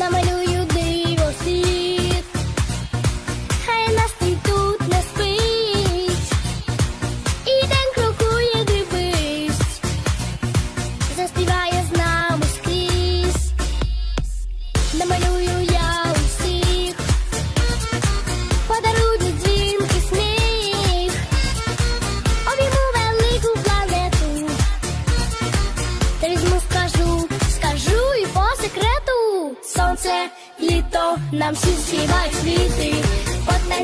Намалюю диво світ, хай настрій тут не спить, і день крокує, дивись, заспіває з нами скрізь, намалюю я усіх, подарують дзвінки сміх, обійму велику планету. Та Сонце, літо, нам всі співають квіти. Потанцюють